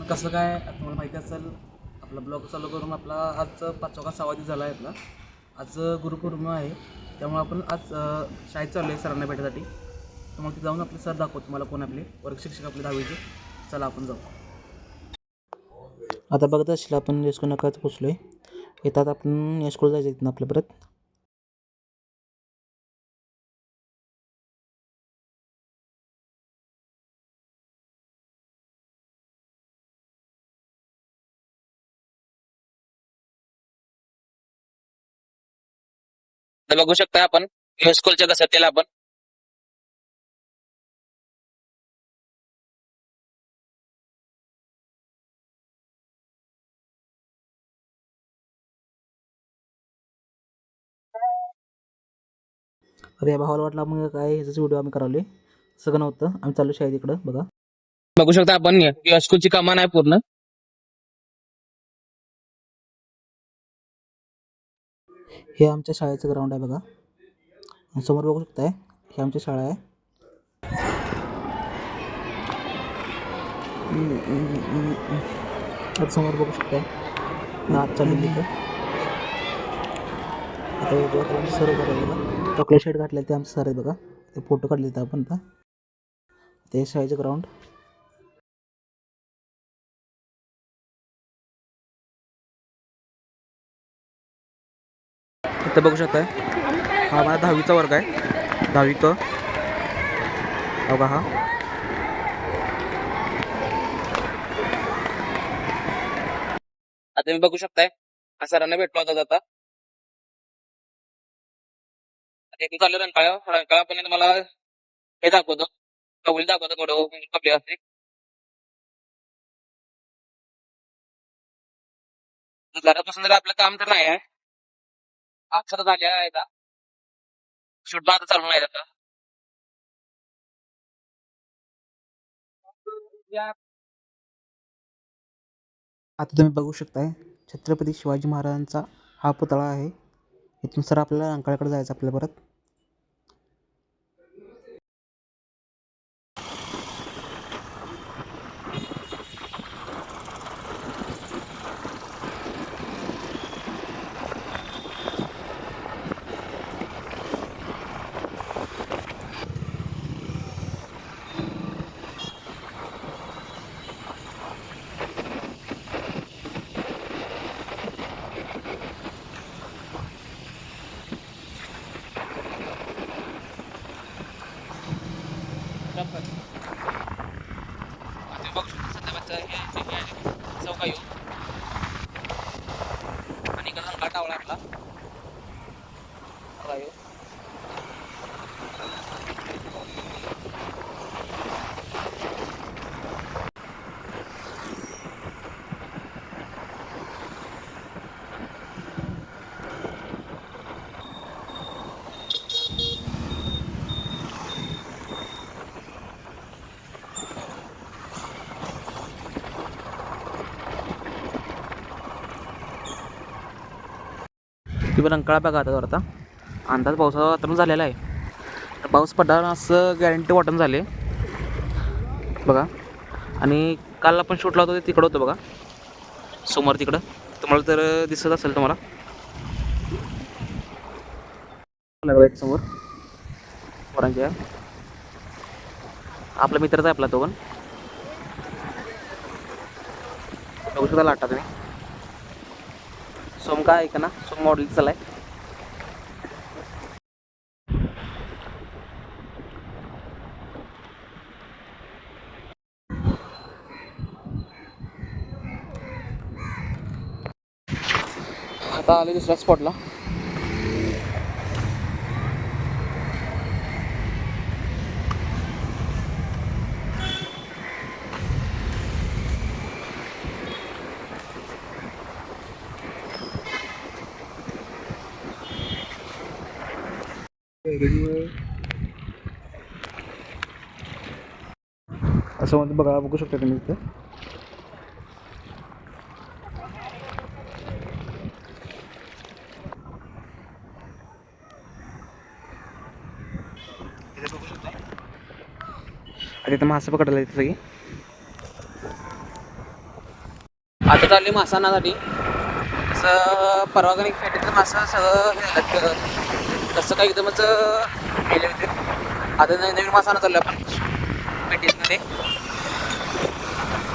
पण कसं काय आता तुम्हाला माहिती असेल आपला ब्लॉग चालू करून आपला आजचं पाचवा का सहावा दिवस झाला आहे आपला. आज गुरुपौर्णिमा आहे. त्यामुळे आपण आज शाळेत चाललो आहे सरांना भेटायसाठी. तर मग तिथे जाऊन आपले सर दाखवतो तुम्हाला कोण आपले वर्ग शिक्षक आपले दहावीचे. चला आपण जाऊ. आता बघत असेल आपण येस्कू नकाच पोचलो आहे येतात आपण येस्कूला जायचं इथून आपल्या परत. तर बघू शकता आपण स्कूलच्या कसं त्याला आपण. अरे भावाला वाटलं मग काय ह्याचाच व्हिडिओ आम्ही करावले सगळं नव्हतं आम्ही चाललो शाळेत इकडं बघा. बघू शकता आपण स्कूलची कमान आहे पूर्ण. हे आमच्या शाळेचं ग्राउंड आहे बघा. समोर बघू शकताय, हे आमची शाळा आहे. समोर बघू शकताय. हे जे आमचे सर बघा. चॉकलेट शर्ट घातले ते आमचे सर आहे बघा. ते फ़ोटो काढले ते ते शाळेचं ग्राउंड तिथं बघू शकताय. हा माझा दहावीचा वर्ग आहे. दहावी क बघा. हा आता मी बघू शकताय. हा सरांना भेटलो होता आता एक चाललो रंकाळ्या रंकाळ्यापर्यंत मला हे दाखवतो. कबुली दाखवतो थोडं. म्हणजे कपडे असते. घरापासून जर आपलं काम तर नाही आहे. अक्षर झाल्या आता. शूट आता चालू नाही आता. आता तुम्ही बघू शकताय छत्रपती शिवाजी महाराजांचा हा पुतळा आहे. इथून सर आपल्याला रंकाळ्याकडे जायचं आपल्या परत तुम्ही बघू शकता संध्याकाळचं हे जे आहे चौका येऊ आणि इकडं रंगा टावळा आपला चौका येऊ ती पण रंकाळा बघा आता आता अंदाज पावसाचा वातावरण झालेला आहे. पाऊस पडणार असं गॅरंटी वाटण झाले. बघा. आणि काल आपण शूट लावतो ते तिकडं होतं बघा. समोर तिकडं. तुम्हाला तर दिसत असेल तुम्हाला. बघा एक समोर. पोरांच्या. आपला मित्रच आहे आपला तो पण. बघू शकता लाटा तुम्ही. सोम काय आहे ना? सोम मॉडेल चालाय आता आले दुसऱ्या स्पॉटला असं म्हणजे बघा बघू शकता तुम्ही इथं. आणि इथं मासे पकडायला येते सगळी. आता चालली मासा आणण्यासाठी असं परवा कधी पेटीतलं मासा सगळं कसं काय एकदमच गेले होते. आता नवीन नवीन मासा आणा आपण. पेटीतनं ते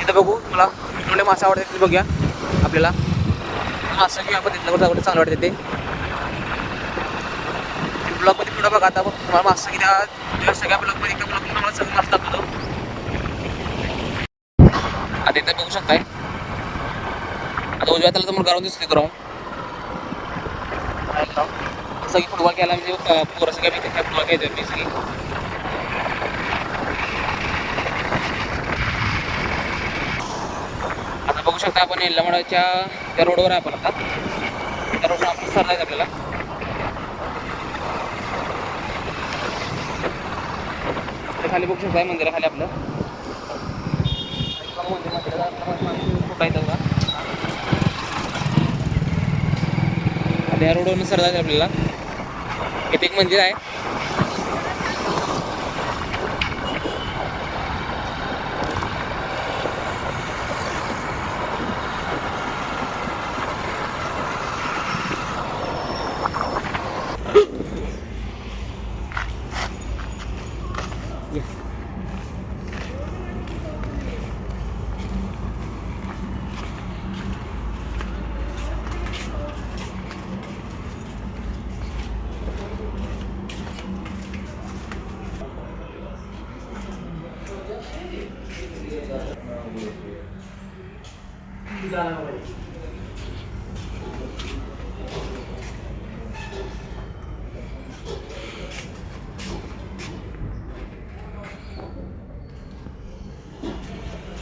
इथं बघू मला कुठले मासा आवडतात ते बघूया आपल्याला. मासा घेऊया आपण तिथलं कुठं कुठं चांगलं वाटते ते. ब्लॉगमध्ये पुढं बघा आता बघ तुम्हाला मासा किती जेव्हा सगळ्या ब्लॉगमध्ये एका ब्लॉगमध्ये तुम्हाला सगळं मासा दाखवतो. आता इथं बघू शकताय. आता उजव्या त्याला तुम्हाला ग्राउंड दिसते ग्राउंड सगळी फुटबॉल खेळायला म्हणजे पोरं सगळ्या मी फुटबॉल खेळतो मी सगळी. आता बघू शकता आपण येल्लामडाच्या त्या रोडवर आहे आपण आता. त्या रोडवर आपण सरला आपल्याला. इथे खाली बघू शकता मंदिराखाली आपलं. मंदिर मंदिराचा फोटो आहे त्याचा आता या रोडवरून सरला आहे आपल्याला. इथे एक मंदिर आहे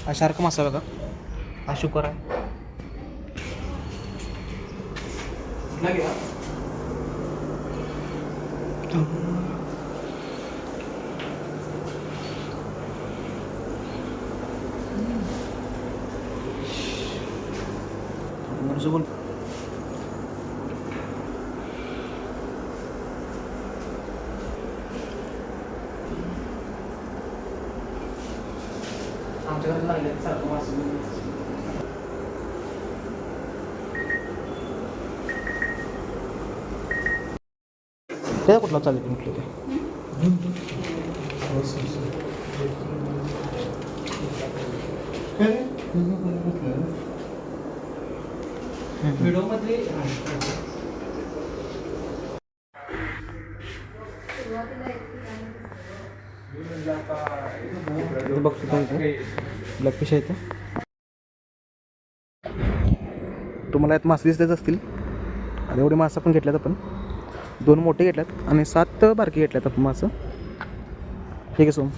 हा शार्क मासा बघा हा शुकर आहे. बोल आमच्याकडे लागले सारखं मासे त्या कुठला चालेल म्हटलं ते? व्हिडिओमध्ये बघतो ब्लॅक फिश आहे तुम्हाला यात मासे दिसतेच असतील. आणि एवढे मासे पण घेतल्यात आपण. दोन मोठे घेतल्यात आणि सात बारके घेतल्यात आपण मासं. ठीक आहे सोम.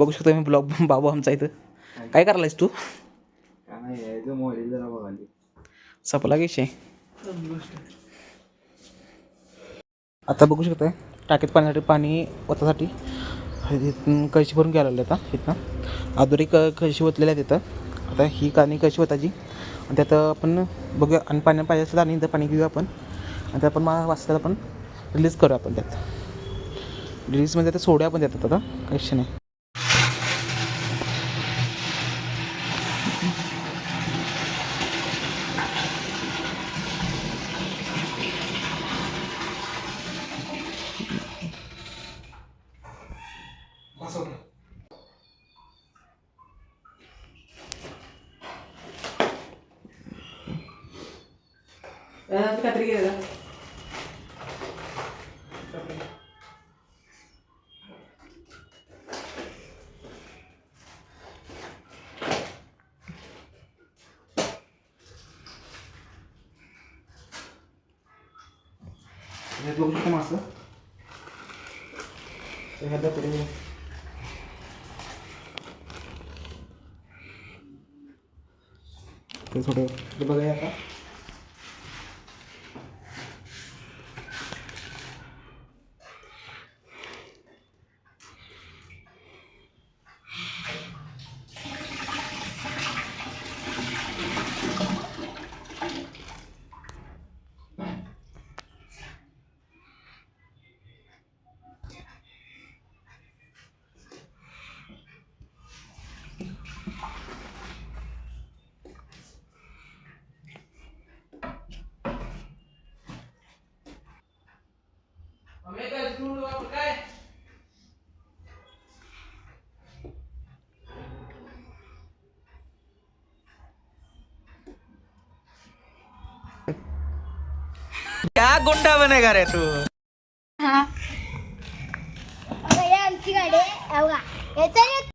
बघू शकता मी ब्लॉग बाबू आमचा इथं. काय करायलायस तू? सपला विषय? आता बघू शकताय टाकीत पाण्यासाठी पाणी ओतासाठी. इथून कळशी भरून घ्यायला लागले आता इथनं. अधुरी क कळशी ओतलेल्या आहेत तिथं आता ही कानी कळशी ओतायची. आणि त्यात आपण बघूया आणि पाणी पाहिजे असेल तर आणि इथं पाणी घेऊया आपण. आणि त्यात आपण मा वाचतात आपण रिलीज करूया आपण त्यात. रिलीजमध्ये आता सोड्या आपण देतात आता. काही विषय नाही. कात्री गेला हे बघू शकतो मासं ते थोडं ते बघूया आता क्या गुंडा बनेगा रे तू हा अगं आमची गाडी आहे अवघा याचा येत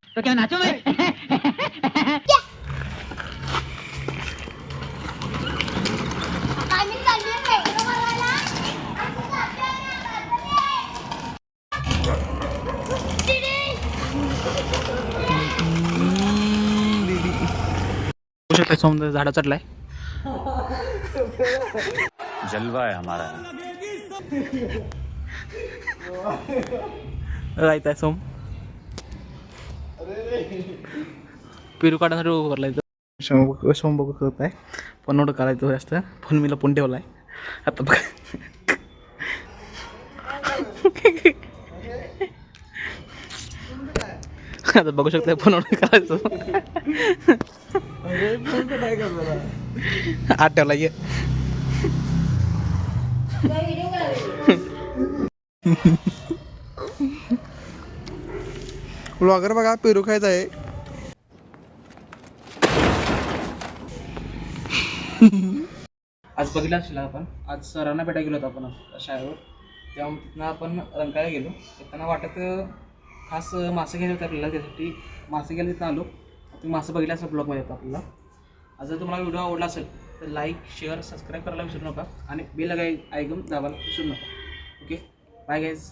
आम्ही चाललोय पेट्रोल भरायला. आम्ही चाललोय. दीदी. बघू शकता समुद्र झाडा चढलाय जलवा है हमारा। राहत आहे सोम। पेरू काढण्यासाठी उभं करलाय सोम सोम बघू करत आहे. पण नोट काढायचं जास्त. फोन मीला पण ठेवलाय. आता बघ. आता बघू शकता फोन आठ ठेवला ये ब्लॉगर बघा पेरू खायचा आहे. आज बघितलं असेल आपण. आज सरांना भेटायला गेलो होतो आपण शाळेवर. तेव्हा तिथनं आपण रंकाळ्या गेलो. त्यांना वाटत खास मासे घ्यायचे होते आपल्याला त्यासाठी मासे घ्यायला तिथं आलो. तुम्ही मासे बघितलं असं ब्लॉगमध्ये येतं आपल्याला. आज जर तुम्हाला व्हिडिओ आवडला असेल तर लाईक शेअर सबस्क्राईब करायला विसरू नका. आणि बेल आयकन दाबायला विसरू नका. ओके? Bye guys